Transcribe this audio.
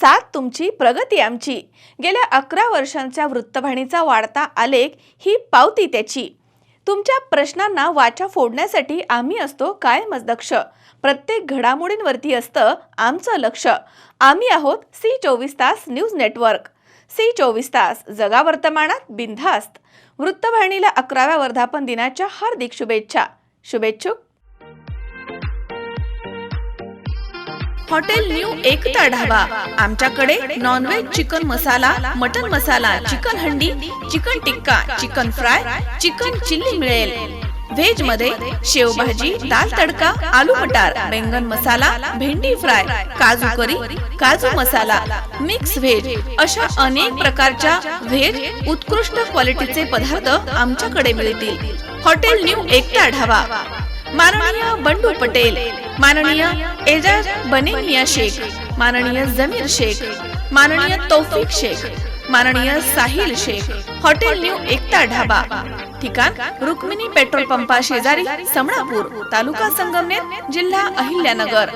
साथ तुमची प्रगती आमची. गेल्या अकरा वर्षांच्या वृत्तवाहिनीचा वाढता आलेख ही पावती त्याची. तुमच्या प्रश्नांना वाचा फोडण्यासाठी आम्ही असतो कायमच दक्ष प्रत्येक घडामोडींवरती असतं आमचं लक्ष. आम्ही आहोत सी चोवीस तास न्यूज नेटवर्क. सी चोवीस तास जगा वर्तमानात बिनधास्त. वृत्तवाहिनीला अकराव्या वर्धापन दिनाच्या हार्दिक शुभेच्छा. शुभेच्छुक. Hotel new Ekta dhaba. आमच्याकडे non veg chicken masala mutton masala chicken handi chicken tikka chicken fry chicken chilli मिळेल. व्हेजमध्ये शेवभाजी दाल तडका आलू मटार बैंगन मसाला भेंडी फ्राय काजू करी काजू मसाला मिक्स व्हेज अशा अनेक प्रकारच्या व्हेज उत्कृष्ट क्वालिटीचे पदार्थ आमच्याकडे मिळतील. Hotel new Ekta dhaba. माननीय बंडू पटेल माननीय एजाज बनेनिया शेख माननीय जमीर शेख माननीय तौफिक शेख माननीय साहिल शेख हॉटेल न्यू एकता ढाबा ठिकाण रुक्मिणी पेट्रोल पंपा शेजारी समणापूर तालुका संगमनेर जिल्हा अहिल्यानगर.